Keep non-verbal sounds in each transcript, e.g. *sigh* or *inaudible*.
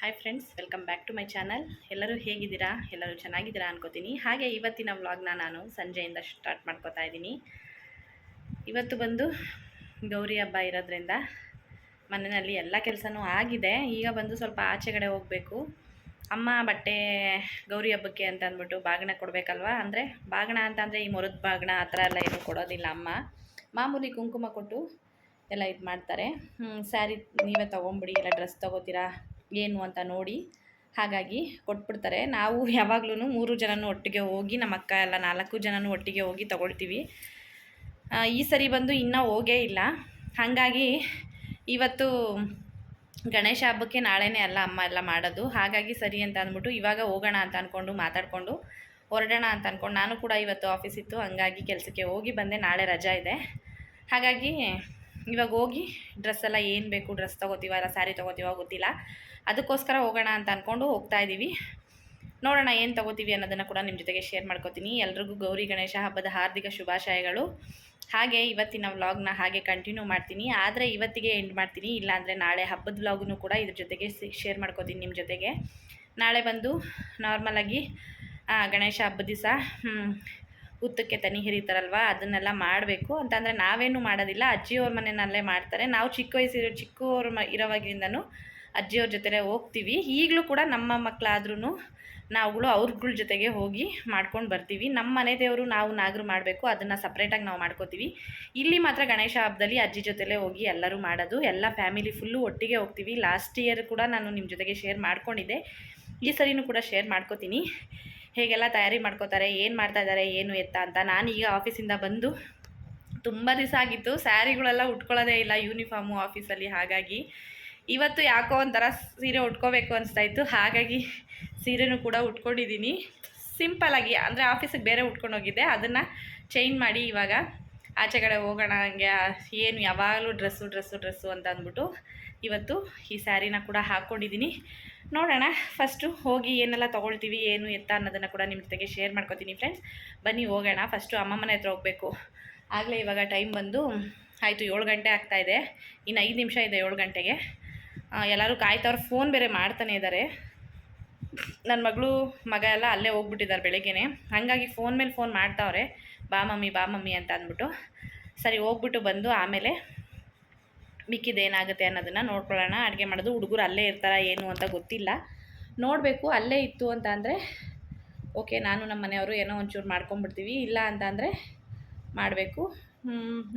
Hi friends welcome back to my channel ಎಲ್ಲರೂ ಹೇಗಿದ್ದೀರಾ? ಎಲ್ಲರೂ ಚೆನ್ನಾಗಿದ್ದೀರಾ ಅನ್ಕೋತೀನಿ. ಹಾಗೆ ಇವತ್ತಿನ ವ್ಲಾಗ್ನ ನಾನು ಸಂಜೆಯಿಂದ ಸ್ಟಾರ್ಟ್ ಮಾಡ್ಕೋತಾ ಇದ್ದೀನಿ. ಇವತ್ತು ಬಂದು ಗೌರಿ ಹಬ್ಬ ಇರೋದ್ರಿಂದ ಮನೆಯಲ್ಲಿ ಎಲ್ಲ ಕೆಲಸನೂ ಆಗಿದೆ. ಈಗ ಬಂದು ಸ್ವಲ್ಪ ಆಚೆಗಡೆ ಹೋಗಬೇಕು. ಅಮ್ಮ ಬಟ್ಟೆ ಗೌರಿ ಹಬ್ಬಕ್ಕೆ ಅಂತ ಅಂದ್ಬಿಟ್ಟು ಬಾಗಿಣ ಕೊಡಬೇಕಲ್ವಾ? ಅಂದರೆ ಬಾಗಿಣ ಅಂತಂದರೆ ಈ ಮೊರದ ಬಾಗಿಣ ಆ ಥರ ಎಲ್ಲ ಏನೂ ಕೊಡೋದಿಲ್ಲ ಅಮ್ಮ. ಮಾಮೂಲಿ ಕುಂಕುಮ ಕೊಟ್ಟು ಎಲ್ಲ ಇದು ಮಾಡ್ತಾರೆ ಸ್ಯಾರಿ ನೀವೇ ತೊಗೊಂಬಿಡಿ ಎಲ್ಲ ಡ್ರೆಸ್ ತೊಗೋತೀರಾ? ಏನು ಅಂತ ನೋಡಿ ಹಾಗಾಗಿ ಕೊಟ್ಬಿಡ್ತಾರೆ. ನಾವು ಯಾವಾಗ್ಲೂ ಮೂರು ಜನನು ಒಟ್ಟಿಗೆ ಹೋಗಿ, ನಮ್ಮ ಅಕ್ಕ ಎಲ್ಲ ನಾಲ್ಕು ಜನನು ಒಟ್ಟಿಗೆ ಹೋಗಿ ತಗೊಳ್ತೀವಿ. ಈ ಸರಿ ಬಂದು ಇನ್ನೂ ಹೋಗೇ ಇಲ್ಲ. ಹಾಗಾಗಿ ಇವತ್ತು ಗಣೇಶ ಹಬ್ಬಕ್ಕೆ ನಾಳೆನೇ ಅಲ್ಲ ಅಮ್ಮ ಎಲ್ಲ ಮಾಡೋದು. ಹಾಗಾಗಿ ಸರಿ ಅಂತ ಅಂದ್ಬಿಟ್ಟು ಇವಾಗ ಹೋಗೋಣ ಅಂತ ಅಂದ್ಕೊಂಡು ಮಾತಾಡಿಕೊಂಡು ಹೊರಡೋಣ ಅಂತ ಅಂದ್ಕೊಂಡು ನಾನು ಕೂಡ ಇವತ್ತು ಆಫೀಸ್ ಇತ್ತು, ಹಂಗಾಗಿ ಕೆಲಸಕ್ಕೆ ಹೋಗಿ ಬಂದೆ. ನಾಳೆ ರಜಾ ಇದೆ. ಹಾಗಾಗಿ ಇವಾಗ ಹೋಗಿ ಡ್ರೆಸ್ಸೆಲ್ಲ ಏನು ಬೇಕು ಡ್ರೆಸ್ ತೊಗೋತೀವ ಇಲ್ಲ ಸ್ಯಾರಿ ತೊಗೋತೀವ ಗೊತ್ತಿಲ್ಲ. ಅದಕ್ಕೋಸ್ಕರ ಹೋಗೋಣ ಅಂತ ಅಂದ್ಕೊಂಡು ಹೋಗ್ತಾ ಇದ್ದೀವಿ. ನೋಡೋಣ ಏನು ತೊಗೋತೀವಿ ಅನ್ನೋದನ್ನು ಕೂಡ ನಿಮ್ಮ ಜೊತೆಗೆ ಶೇರ್ ಮಾಡ್ಕೋತೀನಿ. ಎಲ್ರಿಗೂ ಗೌರಿ ಗಣೇಶ ಹಬ್ಬದ ಹಾರ್ದಿಕ ಶುಭಾಶಯಗಳು. ಹಾಗೆ ಇವತ್ತಿನ ವ್ಲಾಗ್ನ ಹಾಗೆ ಕಂಟಿನ್ಯೂ ಮಾಡ್ತೀನಿ. ಆದರೆ ಇವತ್ತಿಗೆ ಎಂಡ್ ಮಾಡ್ತೀನಿ. ಇಲ್ಲಾಂದರೆ ನಾಳೆ ಹಬ್ಬದ ವ್ಲಾಗ್ನು ಕೂಡ ಇದ್ರ ಜೊತೆಗೆ ಶೇರ್ ಮಾಡ್ಕೋತೀನಿ ನಿಮ್ಮ ಜೊತೆಗೆ. ನಾಳೆ ಬಂದು ನಾರ್ಮಲಾಗಿ ಗಣೇಶ ಹಬ್ಬದ ದಿವಸ ಉತ್ತಕ್ಕೆ ತನಿ ಹಿರಿತಾರಲ್ವ? ಅದನ್ನೆಲ್ಲ ಮಾಡಬೇಕು. ಅಂತಂದರೆ ನಾವೇನು ಮಾಡೋದಿಲ್ಲ. ಅಜ್ಜಿಯವ್ರ ಮನೆಯಲ್ಲೇ ಮಾಡ್ತಾರೆ. ನಾವು ಚಿಕ್ಕ ವಯಸ್ಸಿರೋ ಚಿಕ್ಕವ್ರ ಮ, ಇರೋವಾಗಿಂದನೂ ಅಜ್ಜಿಯವ್ರ ಜೊತೆ ಹೋಗ್ತೀವಿ. ಈಗಲೂ ಕೂಡ ನಮ್ಮ ಮಕ್ಕಳಾದ್ರೂ ನಾವುಗಳು ಅವ್ರಗಳ ಜೊತೆಗೆ ಹೋಗಿ ಮಾಡ್ಕೊಂಡು ಬರ್ತೀವಿ. ನಮ್ಮ ಮನೆ ದೇವರು ನಾವು ನಾಗರು ಮಾಡಬೇಕು, ಅದನ್ನು ಸಪ್ರೇಟಾಗಿ ನಾವು ಮಾಡ್ಕೋತೀವಿ. ಇಲ್ಲಿ ಮಾತ್ರ ಗಣೇಶ ಹಬ್ಬದಲ್ಲಿ ಅಜ್ಜಿ ಜೊತೆಲೇ ಹೋಗಿ ಎಲ್ಲರೂ ಮಾಡೋದು. ಎಲ್ಲ ಫ್ಯಾಮಿಲಿ ಫುಲ್ಲು ಒಟ್ಟಿಗೆ ಹೋಗ್ತೀವಿ. ಲಾಸ್ಟ್ ಇಯರ್ ಕೂಡ ನಾನು ನಿಮ್ಮ ಜೊತೆಗೆ ಶೇರ್ ಮಾಡ್ಕೊಂಡಿದ್ದೆ. ಈ ಸರಿನೂ ಕೂಡ ಶೇರ್ ಮಾಡ್ಕೋತೀನಿ. ಹೇಗೆಲ್ಲ ತಯಾರಿ ಮಾಡ್ಕೋತಾರೆ, ಏನು ಮಾಡ್ತಾ ಇದ್ದಾರೆ ಏನು ಎತ್ತ ಅಂತ ನಾನು ಈಗ ಆಫೀಸಿಂದ ಬಂದು ತುಂಬ ದಿವಸ ಆಗಿತ್ತು. ಸ್ಯಾರಿಗಳೆಲ್ಲ ಉಟ್ಕೊಳ್ಳೋದೇ ಇಲ್ಲ, ಯೂನಿಫಾರ್ಮು ಆಫೀಸಲ್ಲಿ ಹಾಗಾಗಿ. ಇವತ್ತು ಯಾಕೋ ಒಂಥರ ಸೀರೆ ಉಟ್ಕೋಬೇಕು ಅನಿಸ್ತಾ ಇತ್ತು ಹಾಗಾಗಿ ಸೀರೆನೂ ಕೂಡ ಉಟ್ಕೊಂಡಿದ್ದೀನಿ. ಸಿಂಪಲಾಗಿ ಅಂದರೆ ಆಫೀಸಿಗೆ ಬೇರೆ ಉಟ್ಕೊಂಡು ಹೋಗಿದ್ದೆ ಅದನ್ನು ಚೇಂಜ್ ಮಾಡಿ ಇವಾಗ ಆಚೆ ಕಡೆ ಹೋಗೋಣ, ಹಂಗೆ ಏನು ಯಾವಾಗಲೂ ಡ್ರೆಸ್ಸು ಡ್ರೆಸ್ಸು ಡ್ರೆಸ್ಸು ಅಂತ ಅಂದ್ಬಿಟ್ಟು ಇವತ್ತು ಈ ಸ್ಯಾರಿನ ಕೂಡ ಹಾಕ್ಕೊಂಡಿದ್ದೀನಿ. ನೋಡೋಣ ಫಸ್ಟು ಹೋಗಿ ಏನೆಲ್ಲ ತೊಗೊಳ್ತೀವಿ, ಏನು ಎತ್ತ ಅನ್ನೋದನ್ನು ಕೂಡ ನಿಮ್ಮ ಜೊತೆಗೆ ಶೇರ್ ಮಾಡ್ಕೊತೀನಿ ಫ್ರೆಂಡ್ಸ್ ಬನ್ನಿ, ಹೋಗೋಣ. ಫಸ್ಟು ಅಮ್ಮ ಮನೆ ಹತ್ರ ಹೋಗಬೇಕು. ಆಗಲೇ ಇವಾಗ ಟೈಮ್ ಬಂದು, ಆಯಿತು, ಏಳು ಗಂಟೆ ಆಗ್ತಾಯಿದೆ ಇನ್ನು ಐದು ನಿಮಿಷ ಇದೆ ಏಳು ಗಂಟೆಗೆ. ಎಲ್ಲರೂ ಕಾಯ್ತವ್ರು ಫೋನ್ ಬೇರೆ ಮಾಡ್ತಾನೆ ಇದ್ದಾರೆ ನನ್ನ ಮಗಳು, ಮಗ ಎಲ್ಲ ಅಲ್ಲೇ ಹೋಗ್ಬಿಟ್ಟಿದ್ದಾರೆ ಬೆಳಗ್ಗೆನೆ. ಹಾಗಾಗಿ ಫೋನ್ ಮೇಲೆ ಫೋನ್ ಮಾಡ್ತಾವ್ರೆ. ಬಾ ಮಮ್ಮಿ ಬಾ ಮಮ್ಮಿ ಅಂತ ಅಂದ್ಬಿಟ್ಟು. ಸರಿ, ಹೋಗ್ಬಿಟ್ಟು ಬಂದು ಆಮೇಲೆ ಮಿಕ್ಕಿದ್ದು ಏನಾಗುತ್ತೆ ಅನ್ನೋದನ್ನು ನೋಡ್ಕೊಳ್ಳೋಣ. ಅಡುಗೆ ಮಾಡೋದು ಹುಡುಗರು ಅಲ್ಲೇ ಇರ್ತಾರ ಏನು ಅಂತ ಗೊತ್ತಿಲ್ಲ. ನೋಡಬೇಕು, ಅಲ್ಲೇ ಇತ್ತು ಅಂತ ಅಂದರೆ, ಓಕೆ, ನಾನು ನಮ್ಮ ಮನೆಯವರು ಏನೋ ಒಂಚೂರು ಮಾಡ್ಕೊಂಬಿಡ್ತೀವಿ. ಇಲ್ಲ ಅಂತ ಅಂದರೆ ಮಾಡಬೇಕು.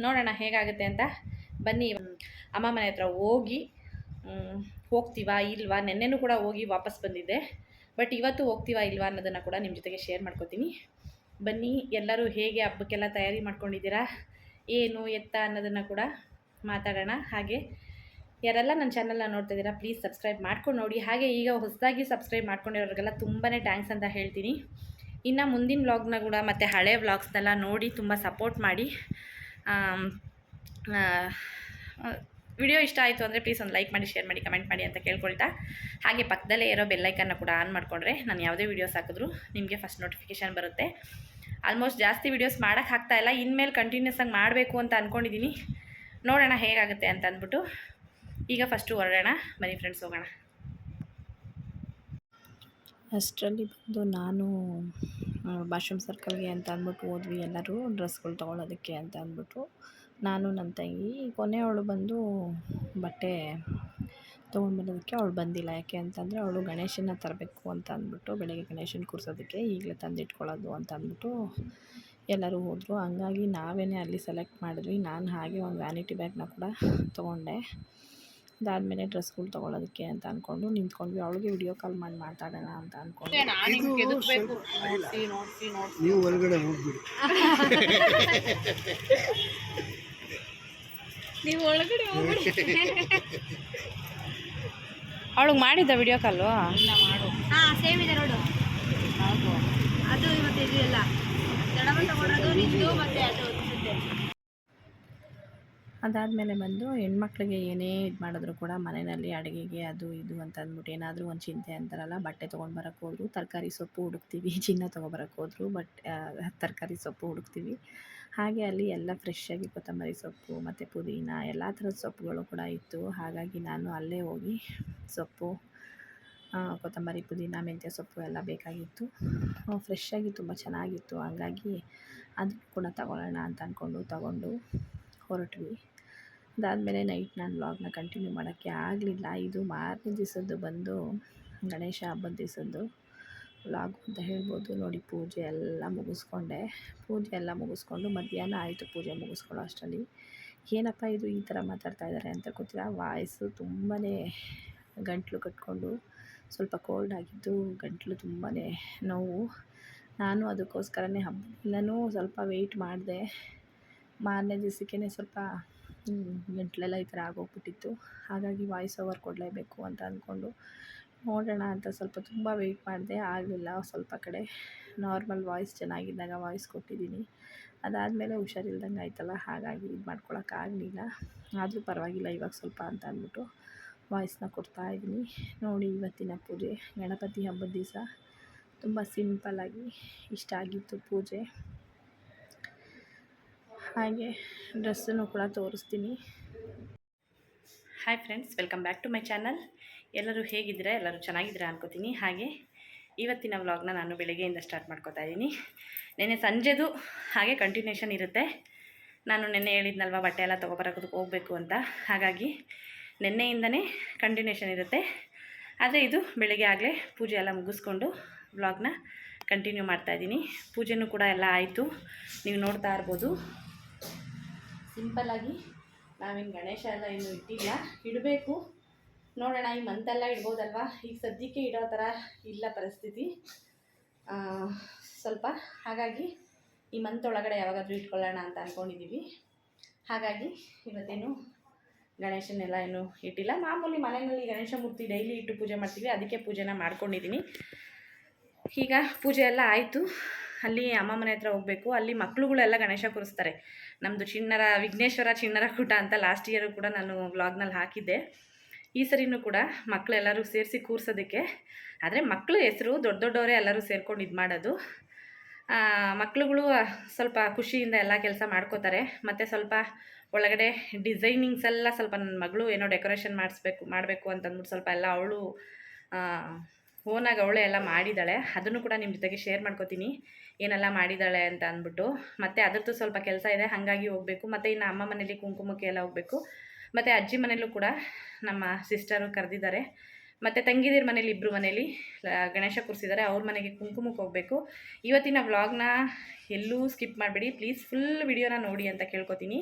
ನೋಡೋಣ ಹೇಗಾಗುತ್ತೆ ಅಂತ. ಬನ್ನಿ, ಅಮ್ಮ ಮನೆ ಹತ್ರ ಹೋಗಿ ಹೋಗ್ತೀವಾ ಇಲ್ವಾ? ನೆನ್ನೆನೂ ಕೂಡ ಹೋಗಿ ವಾಪಸ್ ಬಂದಿದ್ದೆ. ಬಟ್ ಇವತ್ತು ಹೋಗ್ತೀವಾ ಇಲ್ವಾ ಅನ್ನೋದನ್ನು ಕೂಡ ನಿಮ್ಮ ಜೊತೆಗೆ ಶೇರ್ ಮಾಡ್ಕೋತೀನಿ. ಬನ್ನಿ, ಎಲ್ಲರೂ ಹೇಗೆ ಹಬ್ಬಕ್ಕೆಲ್ಲ ತಯಾರಿ ಮಾಡ್ಕೊಂಡಿದ್ದೀರಾ? ಏನು, ಎತ್ತ ಅನ್ನೋದನ್ನು ಕೂಡ ಮಾತಾಡೋಣ. ಹಾಗೆ, ಯಾರೆಲ್ಲ ನನ್ನ ಚಾನಲ್ನ ನೋಡ್ತಿದ್ದೀರಾ ಪ್ಲೀಸ್ ಸಬ್ಸ್ಕ್ರೈಬ್ ಮಾಡ್ಕೊಂಡು ನೋಡಿ. ಹಾಗೆ ಈಗ ಹೊಸದಾಗಿ ಸಬ್ಸ್ಕ್ರೈಬ್ ಮಾಡ್ಕೊಂಡಿರೋರಿಗೆಲ್ಲ ತುಂಬಾ ಥ್ಯಾಂಕ್ಸ್ ಅಂತ ಹೇಳ್ತೀನಿ. ಇನ್ನು ಮುಂದಿನ ವ್ಲಾಗ್ನ ಕೂಡ ಮತ್ತು ಹಳೆ ವ್ಲಾಗ್ಸ್ನೆಲ್ಲ ನೋಡಿ ತುಂಬ ಸಪೋರ್ಟ್ ಮಾಡಿ. ವಿಡಿಯೋ ಇಷ್ಟ ಆಯಿತು ಅಂದರೆ ಪ್ಲೀಸ್ ಒಂದು ಲೈಕ್ ಮಾಡಿ ಶೇರ್ ಮಾಡಿ ಕಮೆಂಟ್ ಮಾಡಿ ಅಂತ ಕೇಳ್ಕೊಳ್ತಾ. ಹಾಗೆ ಪಕ್ಕದಲ್ಲೇ ಇರೋ ಬೆಲ್ಲೈಕನ್ನ ಕೂಡ ಆನ್ ಮಾಡಿಕೊಂಡ್ರೆ ನಾನು ಯಾವುದೇ ವೀಡಿಯೋಸ್ ಹಾಕಿದ್ರು ನಿಮಗೆ ಫಸ್ಟ್ ನೋಟಿಫಿಕೇಷನ್ ಬರುತ್ತೆ. ಆಲ್ಮೋಸ್ಟ್ ಜಾಸ್ತಿ ವೀಡಿಯೋಸ್ ಮಾಡೋಕ್ಕೆ ಇಲ್ಲ, ಇನ್ಮೇಲೆ ಕಂಟಿನ್ಯೂಸ್ ಆಗಿ ಮಾಡಬೇಕು ಅಂತ ಅಂದ್ಕೊಂಡಿದ್ದೀನಿ ನೋಡೋಣ ಹೇಗಾಗುತ್ತೆ ಅಂತ ಅಂದ್ಬಿಟ್ಟು. ಈಗ ಫಸ್ಟು ಹೊರಡೋಣ, ಬನ್ನಿ ಫ್ರೆಂಡ್ಸ್ ಹೋಗೋಣ. ಅಷ್ಟರಲ್ಲಿ ಬಂದು ನಾನು ಬಾಶ್ರೂಮ್ ಸರ್ಕಲ್ಗೆ ಅಂತ ಅಂದ್ಬಿಟ್ಟು ಹೋದ್ವಿ ಎಲ್ಲರೂ ಡ್ರೆಸ್ಗಳು ತೊಗೊಳೋದಕ್ಕೆ ಅಂತ ಅಂದ್ಬಿಟ್ಟು. ನಾನು ನನ್ನ ತಂಗಿ. ಕೊನೆಯವಳು ಬಂದು ಬಟ್ಟೆ ತೊಗೊಂಡ್ಬರೋದಕ್ಕೆ ಅವಳು ಬಂದಿಲ್ಲ. ಯಾಕೆ ಅಂತಂದರೆ ಅವಳು ಗಣೇಶನ ತರಬೇಕು ಅಂತ ಅಂದ್ಬಿಟ್ಟು ಬೆಳಗ್ಗೆ ಗಣೇಶನ ಕೂರಿಸೋದಕ್ಕೆ ಈಗಲೇ ತಂದಿಟ್ಕೊಳ್ಳೋದು ಅಂತ ಅಂದ್ಬಿಟ್ಟು ಎಲ್ಲರೂ ಹೋದರು. ಹಂಗಾಗಿ ನಾವೇ ಅಲ್ಲಿ ಸೆಲೆಕ್ಟ್ ಮಾಡಿದ್ವಿ. ನಾನು ಹಾಗೆ ಒಂದು ವ್ಯಾನಿಟಿ ಬ್ಯಾಗ್ನ ಕೂಡ ತೊಗೊಂಡೆ. ಅದಾದಮೇಲೆ ಡ್ರೆಸ್ಗಳು ತೊಗೊಳೋದಕ್ಕೆ ಅಂತ ಅಂದ್ಕೊಂಡು ನಿಂತ್ಕೊಂಡ್ವಿ. ಅವಳಿಗೆ ವಿಡಿಯೋ ಕಾಲ್ ಮಾಡಿ ಮಾತಾಡೋಣ ಅಂತ ಅಂದ್ಕೊಂಡು ನೀವು ಹೊರಗಡೆ ಹೋಗ್ಬಿಡಿ. *laughs* *laughs* ಅವಳಿಗೆ ಮಾಡಿದ್ದ ವಿಡಿಯೋ ಕಾಲು ಹಾ ಸೇಮ್ ಇದೆ ನೋಡು. ಅದು ಇವತ್ತು ಇದು ಎಲ್ಲ ದಡವ ತಗೊಳೋದು ನಿಂದು ಮತ್ತೆ ಅದು ಅನ್ಸುತ್ತೆ ಅದಾದಮೇಲೆ ಬಂದು ಹೆಣ್ಮಕ್ಳಿಗೆ ಏನೇ ಇದು ಮಾಡಿದ್ರು ಕೂಡ ಮನೆಯಲ್ಲಿ ಅಡುಗೆಗೆ ಅದು ಇದು ಅಂತ ಅಂದ್ಬಿಟ್ಟು ಏನಾದರೂ ಒಂದು ಚಿಂತೆ ಅಂತಾರಲ್ಲ ಬಟ್ಟೆ ತೊಗೊಂಡು ಬರೋಕ್ಕೆ ಹೋದ್ರು ತರಕಾರಿ ಸೊಪ್ಪು ಹುಡುಕ್ತೀವಿ ಚಿನ್ನ ತೊಗೊಬರಕ್ಕೆ ಹೋದ್ರು ಬಟ್ ತರಕಾರಿ ಸೊಪ್ಪು ಹುಡುಕ್ತೀವಿ. ಹಾಗೆ ಅಲ್ಲಿ ಎಲ್ಲ ಫ್ರೆಶ್ಶಾಗಿ ಕೊತ್ತಂಬರಿ ಸೊಪ್ಪು, ಮತ್ತು ಪುದೀನ ಎಲ್ಲ ಥರದ ಸೊಪ್ಪುಗಳು ಕೂಡ ಇತ್ತು. ಹಾಗಾಗಿ ನಾನು ಅಲ್ಲೇ ಹೋಗಿ ಸೊಪ್ಪು ಕೊತ್ತಂಬರಿ, ಪುದೀನ, ಮೆಂತ್ಯ ಸೊಪ್ಪು ಎಲ್ಲ ಬೇಕಾಗಿತ್ತು. ಫ್ರೆಶ್ಶಾಗಿ ಆಗಿ ತುಂಬ ಚೆನ್ನಾಗಿತ್ತು. ಹಂಗಾಗಿ ಅದು ಕೂಡ ತಗೊಳ್ಳೋಣ ಅಂತ ಅಂದ್ಕೊಂಡು ತಗೊಂಡು ಹೊರಟ್ವಿ. ಅದಾದಮೇಲೆ ನೈಟ್ ನಾನು ವ್ಲಾಗ್ನ ಕಂಟಿನ್ಯೂ ಮಾಡೋಕ್ಕೆ ಆಗಲಿಲ್ಲ. ಇದು ಮಾರನೇ ದಿವಸದ್ದು ಬಂದು ಗಣೇಶ ಹಬ್ಬದ ದಿವಸದ್ದು. ವ್ಲಾಗ್ ಅಂತ ಹೇಳ್ಬೋದು. ನೋಡಿ ಪೂಜೆ ಎಲ್ಲ ಮುಗಿಸ್ಕೊಂಡೆ. ಪೂಜೆ ಎಲ್ಲ ಮುಗಿಸ್ಕೊಂಡು ಮಧ್ಯಾಹ್ನ ಆಯಿತು ಪೂಜೆ ಮುಗಿಸ್ಕೊಳ್ಳೋ ಅಷ್ಟರಲ್ಲಿ. ಏನಪ್ಪ ಇದು ಈ ಥರ ಮಾತಾಡ್ತಾ ಇದ್ದಾರೆ ಅಂತ ಗೊತ್ತಿಲ್ಲ. ವಾಯ್ಸು ತುಂಬಾ ಗಂಟಲು ಕಟ್ಕೊಂಡು ಸ್ವಲ್ಪ ಕೋಲ್ಡ್ ಆಗಿದ್ದು ಗಂಟಲು ತುಂಬಾ ನೋವು. ನಾನು ಅದಕ್ಕೋಸ್ಕರನೇ ಹಬ್ಬದಿಂದನೂ ಸ್ವಲ್ಪ ವೆಯ್ಟ್ ಮಾಡಿದೆ. ಮಾರನೇ ದಿವಸಕ್ಕೇ ಸ್ವಲ್ಪ ಗಂಟಲೆಲ್ಲ ಈ ಥರ ಆಗೋಗ್ಬಿಟ್ಟಿತ್ತು. ಹಾಗಾಗಿ ವಾಯ್ಸ್ ಓವರ್ ಕೊಡಲೇಬೇಕು ಅಂತ ಅಂದ್ಕೊಂಡು ನೋಡೋಣ ಅಂತ ಸ್ವಲ್ಪ ತುಂಬ ವೆಯ್ಟ್ ಮಾಡಿದೆ, ಆಗಲಿಲ್ಲ. ಸ್ವಲ್ಪ ಕಡೆ ನಾರ್ಮಲ್ ವಾಯ್ಸ್ ಚೆನ್ನಾಗಿದ್ದಾಗ ವಾಯ್ಸ್ ಕೊಟ್ಟಿದ್ದೀನಿ. ಅದಾದಮೇಲೆ ಹುಷಾರಿಲ್ದಂಗೆ ಆಯ್ತಲ್ಲ, ಹಾಗಾಗಿ ಇದು ಮಾಡ್ಕೊಳಕ್ಕಾಗಲಿಲ್ಲ ಆದರೂ ಪರವಾಗಿಲ್ಲ, ಇವಾಗ ಸ್ವಲ್ಪ ಅಂತ ಅಂದ್ಬಿಟ್ಟು ವಾಯ್ಸ್ನ ಕೊಡ್ತಾ ಇದ್ದೀನಿ. ನೋಡಿ ಇವತ್ತಿನ ಪೂಜೆ, ಗಣಪತಿ ಹಬ್ಬದ ದಿವಸ. ತುಂಬ ಸಿಂಪಲ್ಲಾಗಿ ಇಷ್ಟ ಆಗಿತ್ತು ಪೂಜೆ. ಹಾಗೆ ಡ್ರೆಸ್ಸನ್ನು ಕೂಡ ತೋರಿಸ್ತೀನಿ. Hi friends welcome back to my channel ಎಲ್ಲರೂ ಹೇಗಿದ್ದೀರಾ? ಎಲ್ಲರೂ ಚೆನ್ನಾಗಿದ್ದೀರಾ ಅನ್ಕೋತೀನಿ. ಹಾಗೆ ಇವತ್ತಿನ ವ್ಲಾಗ್ನ ನಾನು ಬೆಳಗ್ಗೆಯಿಂದ ಸ್ಟಾರ್ಟ್ ಮಾಡ್ಕೋತಾ ಇದ್ದೀನಿ. ನೆನ್ನೆ ಸಂಜೆದು ಹಾಗೆ ಕಂಟಿನ್ಯೂಷನ್ ಇರುತ್ತೆ. ನಾನು ನೆನ್ನೆ ಹೇಳಿದ್ನಲ್ವ, ಬಟ್ಟೆ ಎಲ್ಲ ತೊಗೊಬರೋದು ಹೋಗಬೇಕು ಅಂತ. ಹಾಗಾಗಿ ನೆನ್ನೆಯಿಂದನೇ ಕಂಟಿನ್ಯೂಷನ್ ಇರುತ್ತೆ. ಆದರೆ ಇದು ಬೆಳಗ್ಗೆ ಆಗಲೇ ಪೂಜೆ ಎಲ್ಲ ಮುಗಿಸ್ಕೊಂಡು ವ್ಲಾಗ್ನ ಕಂಟಿನ್ಯೂ ಮಾಡ್ತಾ ಇದ್ದೀನಿ. ಪೂಜೆನೂ ಕೂಡ ಎಲ್ಲ ಆಯಿತು. ನೀವು ನೋಡ್ತಾ ಇರ್ಬೋದು. ಸಿಂಪಲ್ಲಾಗಿ ನಾವೇನು ಗಣೇಶ ಎಲ್ಲ ಇನ್ನೂ ಇಟ್ಟಿಲ್ಲ. ಇಡಬೇಕು. ನೋಡೋಣ, ಈ ಮಂತೆಲ್ಲ ಇಡ್ಬೋದಲ್ವಾ? ಈಗ ಸದ್ಯಕ್ಕೆ ಇಡೋ ಥರ ಇಲ್ಲ ಪರಿಸ್ಥಿತಿ. ಸ್ವಲ್ಪ ಹಾಗಾಗಿ ಈ ಮಂತ್ ಒಳಗಡೆ ಯಾವಾಗಾದರೂ ಇಟ್ಕೊಳ್ಳೋಣ ಅಂತ ಅಂದ್ಕೊಂಡಿದ್ದೀವಿ ಹಾಗಾಗಿ ಇವತ್ತೇನು ಗಣೇಶನೆಲ್ಲ ಏನು ಇಟ್ಟಿಲ್ಲ. ಮಾಮೂಲಿ ಮನೆಯಲ್ಲಿ ಗಣೇಶ ಮೂರ್ತಿ ಡೈಲಿ ಇಟ್ಟು ಪೂಜೆ ಮಾಡ್ತೀವಿ. ಅದಕ್ಕೆ ಪೂಜೆನ ಮಾಡ್ಕೊಂಡಿದ್ದೀನಿ ಈಗ ಪೂಜೆ ಎಲ್ಲ ಆಯಿತು. ಅಲ್ಲಿ ಅಮ್ಮ ಮನೆ ಹತ್ರ ಹೋಗಬೇಕು. ಅಲ್ಲಿ ಮಕ್ಕಳುಗಳೆಲ್ಲ ಗಣೇಶ ಕೂರಿಸ್ತಾರೆ. ನಮ್ಮದು ಚಿಣ್ಣರ ವಿಘ್ನೇಶ್ವರ ಚಿಣ್ಣರ ಕೂಟ ಅಂತ ಲಾಸ್ಟ್ ಇಯರು ಕೂಡ ನಾನು ವ್ಲಾಗ್ನಲ್ಲಿ ಹಾಕಿದ್ದೆ. ಈ ಸರಿನೂ ಕೂಡ ಮಕ್ಕಳೆಲ್ಲರೂ ಸೇರಿಸಿ ಕೂರ್ಸೋದಕ್ಕೆ. ಆದರೆ ಮಕ್ಕಳು ಹೆಸರು ದೊಡ್ಡ ದೊಡ್ಡವರೇ ಎಲ್ಲರೂ ಸೇರ್ಕೊಂಡು ಇದು ಮಾಡೋದು. ಮಕ್ಕಳುಗಳು ಸ್ವಲ್ಪ ಖುಷಿಯಿಂದ ಎಲ್ಲ ಕೆಲಸ ಮಾಡ್ಕೋತಾರೆ. ಮತ್ತು ಸ್ವಲ್ಪ ಒಳಗಡೆ ಡಿಸೈನಿಂಗ್ಸ್ ಎಲ್ಲ ಸ್ವಲ್ಪ ನನ್ನ ಮಗಳು ಏನೋ ಡೆಕೋರೇಷನ್ ಮಾಡಿಸ್ಬೇಕು, ಮಾಡಬೇಕು ಅಂತಂದ್ಬಿಟ್ಟು ಸ್ವಲ್ಪ ಎಲ್ಲ ಅವಳು ಓನಾಗಿ ಅವಳೇ ಎಲ್ಲ ಮಾಡಿದ್ದಾಳೆ. ಅದನ್ನು ಕೂಡ ನಿಮ್ಮ ಜೊತೆಗೆ ಶೇರ್ ಮಾಡ್ಕೋತೀನಿ. ಏನೆಲ್ಲ ಮಾಡಿದ್ದಾಳೆ ಅಂತ ಅಂದ್ಬಿಟ್ಟು. ಮತ್ತು ಅದರದ್ದು ಸ್ವಲ್ಪ ಕೆಲಸ ಇದೆ, ಹಾಗಾಗಿ ಹೋಗಬೇಕು. ಮತ್ತು ಇನ್ನು ಅಮ್ಮ ಮನೇಲಿ ಕುಂಕುಮಕ್ಕೆ ಎಲ್ಲ ಹೋಗಬೇಕು. ಮತ್ತು ಅಜ್ಜಿ ಮನೇಲೂ ಕೂಡ ನಮ್ಮ ಸಿಸ್ಟರು ಕರೆದಿದ್ದಾರೆ. ಮತ್ತು ತಂಗಿದಿರ ಮನೇಲಿ ಇಬ್ಬರು ಮನೇಲಿ ಗಣೇಶ ಕೂರಿಸಿದ್ದಾರೆ. ಅವ್ರ ಮನೆಗೆ ಕುಂಕುಮಕ್ಕೆ ಹೋಗಬೇಕು. ಇವತ್ತಿನ ವ್ಲಾಗ್ನ ಎಲ್ಲೂ ಸ್ಕಿಪ್ ಮಾಡಬೇಡಿ. ಪ್ಲೀಸ್ ಫುಲ್ ವಿಡಿಯೋನ ನೋಡಿ ಅಂತ ಕೇಳ್ಕೊತೀನಿ.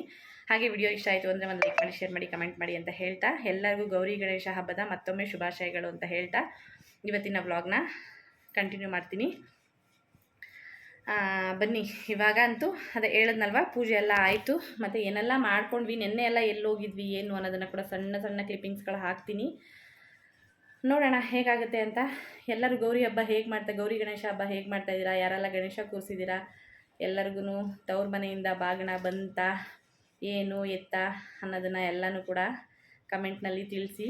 ಹಾಗೆ ವಿಡಿಯೋ ಇಷ್ಟ ಆಯಿತು ಅಂದರೆ ಒಂದು ಲೈಕ್ ಮಾಡಿ ಶೇರ್ ಮಾಡಿ ಕಮೆಂಟ್ ಮಾಡಿ ಅಂತ ಹೇಳ್ತಾ. ಎಲ್ಲರಿಗೂ ಗೌರಿ ಗಣೇಶ ಹಬ್ಬದ ಮತ್ತೊಮ್ಮೆ ಶುಭಾಶಯಗಳು ಅಂತ ಹೇಳ್ತಾ ಇವತ್ತಿನ ವ್ಲಾಗ್ನ ಕಂಟಿನ್ಯೂ ಮಾಡ್ತೀನಿ. ಬನ್ನಿ ಇವಾಗ ಅಂತೂ ಅದೇ ಹೇಳಿದ್ನಲ್ವ, ಪೂಜೆ ಎಲ್ಲ ಆಯಿತು, ಮತ್ತು ಏನೆಲ್ಲ ಮಾಡ್ಕೊಂಡ್ವಿ, ನಿನ್ನೆ ಎಲ್ಲ ಹೋಗಿದ್ವಿ ಏನು ಅನ್ನೋದನ್ನು ಕೂಡ ಸಣ್ಣ ಸಣ್ಣ ಕ್ಲಿಪ್ಪಿಂಗ್ಸ್ಗಳು ಹಾಕ್ತೀನಿ. ನೋಡೋಣ, ಹೇಗಾಗುತ್ತೆ ಅಂತ. ಎಲ್ಲರೂ ಗೌರಿ ಹಬ್ಬ ಹೇಗೆ ಮಾಡ್ತಾ, ಗೌರಿ ಗಣೇಶ ಹಬ್ಬ ಹೇಗೆ ಮಾಡ್ತಾ ಇದ್ದೀರಾ, ಯಾರೆಲ್ಲ ಗಣೇಶ ಕೂರಿಸಿದ್ದೀರಾ? ಎಲ್ಲರಿಗೂ ತವ್ರ ಮನೆಯಿಂದ ಬಾಗಣ ಬಂತ, ಏನು ಎತ್ತ ಅನ್ನೋದನ್ನು ಎಲ್ಲನೂ ಕೂಡ ಕಮೆಂಟ್ನಲ್ಲಿ ತಿಳಿಸಿ.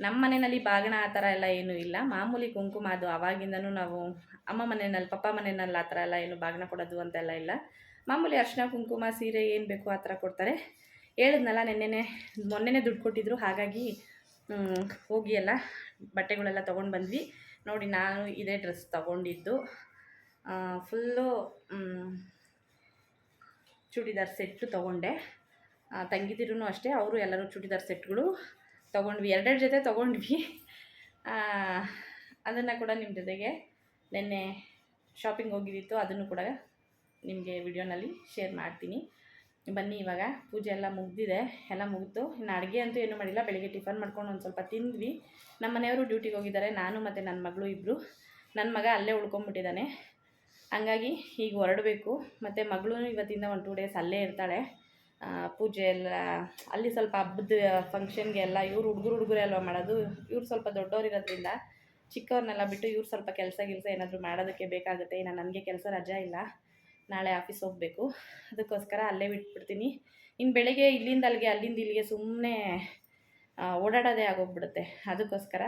ನಮ್ಮ ಮನೆಯಲ್ಲಿ ಬಾಗಣ ಆ ಥರ ಎಲ್ಲ ಏನೂ ಇಲ್ಲ, ಮಾಮೂಲಿ ಕುಂಕುಮ ಅದು ಆವಾಗಿಂದನೂ ನಾವು ಅಮ್ಮ ಮನೆಯಲ್ಲಿ, ಪಪ್ಪ ಮನೆಯಲ್ಲಿ ಆ ಥರ ಎಲ್ಲ ಏನು ಬಾಗಿನ ಕೊಡೋದು ಅಂತೆಲ್ಲ ಇಲ್ಲ. ಮಾಮೂಲಿ ಅರಿಶಿನ ಕುಂಕುಮ, ಸೀರೆ ಏನು ಬೇಕು ಆ ಥರ ಕೊಡ್ತಾರೆ. ಹೇಳಿದ್ನಲ್ಲ ನೆನ್ನೆನೆ, ಮೊನ್ನೆನೇ ದುಡ್ಡು ಕೊಟ್ಟಿದ್ರು, ಹಾಗಾಗಿ ಹೋಗಿ ಎಲ್ಲ ಬಟ್ಟೆಗಳೆಲ್ಲ ತೊಗೊಂಡು ಬಂದ್ವಿ. ನೋಡಿ, ನಾನು ಇದೇ ಡ್ರೆಸ್ ತೊಗೊಂಡಿದ್ದು. ಫುಲ್ಲು ಚೂಡಿದಾರ್ ಸೆಟ್ಟು ತೊಗೊಂಡೆ. ತಂಗಿದಿರೂ ಅಷ್ಟೇ, ಅವರು ಎಲ್ಲರೂ ಚೂಡಿದಾರ್ ಸೆಟ್ಗಳು ತೊಗೊಂಡ್ವಿ. ಎರಡೆರಡು ಜೊತೆ ತೊಗೊಂಡ್ವಿ. ಅದನ್ನು ಕೂಡ ನಿಮ್ಮ ಜೊತೆಗೆ ನಿನ್ನೆ ಶಾಪಿಂಗ್ ಹೋಗಿದ್ದಿತ್ತು, ಅದನ್ನು ಕೂಡ ನಿಮಗೆ ವಿಡಿಯೋನಲ್ಲಿ ಶೇರ್ ಮಾಡ್ತೀನಿ. ಬನ್ನಿ ಇವಾಗ, ಪೂಜೆ ಎಲ್ಲ ಮುಗ್ದಿದೆ, ಎಲ್ಲ ಮುಗಿತು. ಇನ್ನು ಅಡುಗೆ ಅಂತೂ ಏನೂ ಮಾಡಿಲ್ಲ, ಬೆಳಿಗ್ಗೆ ಟಿಫನ್ ಮಾಡ್ಕೊಂಡು ಒಂದು ಸ್ವಲ್ಪ ತಿಂದ್ವಿ. ನಮ್ಮ ಮನೆಯವರು ಡ್ಯೂಟಿಗೆ ಹೋಗಿದ್ದಾರೆ, ನಾನು ಮತ್ತು ನನ್ನ ಮಗಳು ಇಬ್ಬರು ನನ್ನ ಮಗ ಅಲ್ಲೇ ಉಳ್ಕೊಂಡ್ಬಿಟ್ಟಿದ್ದಾನೆ ಹಂಗಾಗಿ ಈಗ ಹೊರಡಬೇಕು. ಮತ್ತು ಮಗಳು ಇವತ್ತಿಂದ ಒಂದು ಟೂ ಡೇಸ್ ಅಲ್ಲೇ ಇರ್ತಾಳೆ. ಪೂಜೆ ಎಲ್ಲ, ಅಲ್ಲಿ ಸ್ವಲ್ಪ ಹಬ್ಬದ ಫಂಕ್ಷನ್ಗೆ ಎಲ್ಲ ಇವ್ರು ಹುಡುಗರು ಹುಡುಗರೇ ಅಲ್ವಾ ಮಾಡೋದು? ಇವ್ರು ಸ್ವಲ್ಪ ದೊಡ್ಡವ್ರು ಇರೋದ್ರಿಂದ ಚಿಕ್ಕವ್ರನ್ನೆಲ್ಲ ಬಿಟ್ಟು ಇವ್ರು ಸ್ವಲ್ಪ ಕೆಲಸ ಗಿಲ್ಸ ಏನಾದರೂ ಮಾಡೋದಕ್ಕೆ ಬೇಕಾಗುತ್ತೆ, ಇನ್ನು ನನಗೆ ಕೆಲಸ ರಜಾ ಇಲ್ಲ, ನಾಳೆ ಆಫೀಸ್ ಹೋಗಬೇಕು. ಅದಕ್ಕೋಸ್ಕರ ಅಲ್ಲೇ ಬಿಟ್ಬಿಡ್ತೀನಿ. ಇನ್ನು ಬೆಳಗ್ಗೆ ಇಲ್ಲಿಂದ ಅಲ್ಲಿಗೆ, ಅಲ್ಲಿಂದ ಇಲ್ಲಿಗೆ ಸುಮ್ಮನೆ ಓಡಾಡೋದೇ ಆಗೋಗ್ಬಿಡುತ್ತೆ. ಅದಕ್ಕೋಸ್ಕರ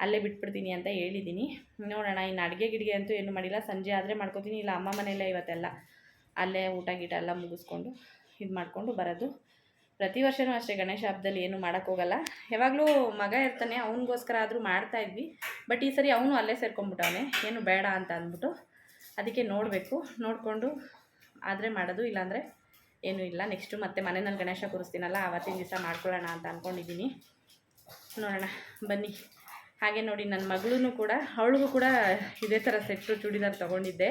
ಅಲ್ಲೇ ಬಿಟ್ಬಿಡ್ತೀನಿ ಅಂತ ಹೇಳಿದ್ದೀನಿ. ನೋಡೋಣ ಇನ್ನು ಅಡುಗೆ ಗಿಡಿಗೆ ಅಂತೂ ಏನು ಮಾಡಿಲ್ಲ. ಸಂಜೆ ಆದರೆ ಮಾಡ್ಕೋತೀನಿ. ಇಲ್ಲ, ಅಮ್ಮ ಮನೆಯಲ್ಲೇ ಇವತ್ತೆಲ್ಲ ಅಲ್ಲೇ ಊಟ ಗೀಟ ಎಲ್ಲ ಮುಗಿಸ್ಕೊಂಡು ಇದು ಮಾಡಿಕೊಂಡು ಬರೋದು. ಪ್ರತಿ ವರ್ಷವೂ ಅಷ್ಟೇ ಗಣೇಶ ಹಬ್ಬದಲ್ಲಿ ಏನು ಮಾಡೋಕ್ಕೋಗಲ್ಲ ಯಾವಾಗಲೂ ಮಗ ಇರ್ತಾನೆ, ಅವನಿಗೋಸ್ಕರ ಆದರೂ ಮಾಡ್ತಾಯಿದ್ವಿ ಬಟ್ ಈ ಸರಿ ಅವನು ಅಲ್ಲೇ ಸೇರ್ಕೊಂಡ್ಬಿಟ್ಟವನೆ. ಏನು ಬೇಡ ಅಂತ ಅಂದ್ಬಿಟ್ಟು ಅದಕ್ಕೆ ನೋಡಬೇಕು. ನೋಡಿಕೊಂಡು ಆದರೆ ಮಾಡೋದು ಇಲ್ಲಾಂದರೆ ಏನೂ ಇಲ್ಲ. ನೆಕ್ಸ್ಟು ಮತ್ತೆ ಮನೆಯಲ್ಲಿ ಗಣೇಶ ಕೂರಿಸ್ತೀನಲ್ಲ, ಆವತ್ತಿನ ದಿವಸ ಮಾಡ್ಕೊಳ್ಳೋಣ ಅಂತ ಅಂದ್ಕೊಂಡಿದ್ದೀನಿ ನೋಡೋಣ, ಬನ್ನಿ. ಹಾಗೆ ನೋಡಿ, ನನ್ನ ಮಗಳೂ ಕೂಡ, ಅವಳಿಗೂ ಕೂಡ ಇದೇ ಥರ ಸೆಟ್ಟು ಚೂಡಿದಾರ್ ತೊಗೊಂಡಿದ್ದೆ.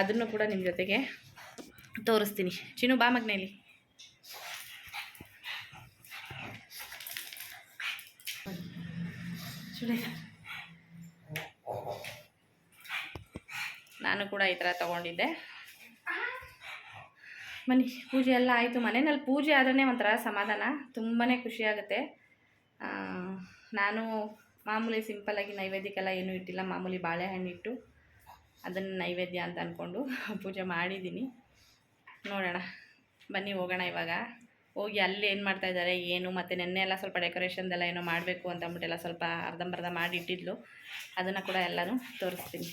ಅದನ್ನು ಕೂಡ ನಿಮ್ಮ ಜೊತೆಗೆ ತೋರಿಸ್ತೀನಿ. ಚಿನ್ನು, ಬಾ ಮಗ್ನೇಲಿ ನಾನು ಕೂಡ ಈ ಥರ ತೊಗೊಂಡಿದ್ದೆ. ಮನೆ, ಪೂಜೆ ಎಲ್ಲ ಆಯಿತು. ಮನೆಯಲ್ಲಿ ಪೂಜೆ ಆದ್ರೇ ಒಂಥರ ಸಮಾಧಾನ. ತುಂಬಾ ಖುಷಿಯಾಗುತ್ತೆ ನಾನು ಮಾಮೂಲಿ ಸಿಂಪಲ್ಲಾಗಿ ನೈವೇದ್ಯಕ್ಕೆಲ್ಲ ಏನೂ ಇಟ್ಟಿಲ್ಲ. ಮಾಮೂಲಿ ಬಾಳೆಹಣ್ಣು ಇಟ್ಟು ಅದನ್ನು ನೈವೇದ್ಯ ಅಂತ ಅಂದ್ಕೊಂಡು ಪೂಜೆ ಮಾಡಿದ್ದೀನಿ. ನೋಡೋಣ. ಬನ್ನಿ ಹೋಗೋಣ ಇವಾಗ. ಹೋಗಿ ಅಲ್ಲಿ ಏನು ಮಾಡ್ತಾ ಇದ್ದಾರೆ, ಏನು, ಮತ್ತು ನೆನ್ನೆ ಎಲ್ಲ ಸ್ವಲ್ಪ ಡೆಕೋರೇಷನ್ದೆಲ್ಲ ಏನೋ ಮಾಡಬೇಕು ಅಂತ ಅಂದ್ಬಿಟ್ಟೆಲ್ಲ ಸ್ವಲ್ಪ ಅರ್ಧಂಬರ್ಧ ಮಾಡಿ ಇಟ್ಟಿದ್ಲು. ಅದನ್ನು ಕೂಡ ಎಲ್ಲನೂ ತೋರಿಸ್ತೀನಿ.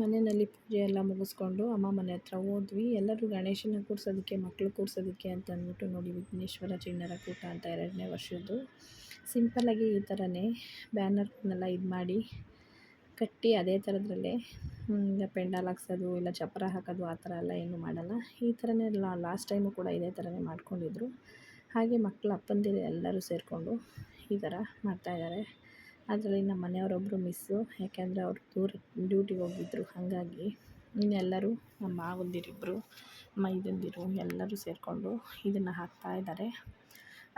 ಮನೆಯಲ್ಲಿ ಪೂಜೆ ಎಲ್ಲ ಮುಗಿಸ್ಕೊಂಡು ಅಮ್ಮ ಮನೆ ಹತ್ರ ಹೋದ್ವಿ. ಎಲ್ಲರೂ ಗಣೇಶನ ಕೂರಿಸೋದಕ್ಕೆ ಮಕ್ಕಳು ಕೂರಿಸೋದಕ್ಕೆ ಅಂತ ಅಂದ್ಬಿಟ್ಟು ನೋಡಿ ವಿಘ್ನೇಶ್ವರ ಚಿಣ್ಣರ ಕೂಟ ಅಂತ ಎರಡನೇ ವರ್ಷದ್ದು. ಸಿಂಪಲ್ಲಾಗಿ ಈ ಥರನೇ ಬ್ಯಾನರ್ನೆಲ್ಲ ಇದು ಮಾಡಿ ಕಟ್ಟಿ ಅದೇ ಥರದ್ರಲ್ಲೇ ಪೆಂಡಾಲ್ ಹಾಕ್ಸೋದು, ಇಲ್ಲ ಚಪ್ಪರ ಹಾಕೋದು, ಆ ಥರ ಎಲ್ಲ ಏನು ಮಾಡಲ್ಲ. ಈ ಥರನೇ ಲಾಸ್ಟ್ ಟೈಮು ಕೂಡ ಇದೇ ಥರನೇ ಮಾಡ್ಕೊಂಡಿದ್ರು. ಹಾಗೆ ಮಕ್ಕಳ ಅಪ್ಪಂದಿರು ಎಲ್ಲರೂ ಸೇರಿಕೊಂಡು ಈ ಥರ ಮಾಡ್ತಾಯಿದ್ದಾರೆ ಅದರಲ್ಲಿ ನಮ್ಮ ಮನೆಯವರೊಬ್ಬರು ಮಿಸ್ಸು, ಯಾಕೆಂದರೆ ಅವ್ರು ದೂರ ಡ್ಯೂಟಿಗೆ ಹೋಗಿದ್ರು, ಹಾಗಾಗಿ ಇನ್ನೆಲ್ಲರೂ ನಮ್ಮ ಮಾವಂದಿರಿಬ್ಬರು ಮೈದಂದಿರು ಎಲ್ಲರೂ ಸೇರಿಕೊಂಡು ಇದನ್ನು ಹಾಕ್ತಾ ಇದ್ದಾರೆ.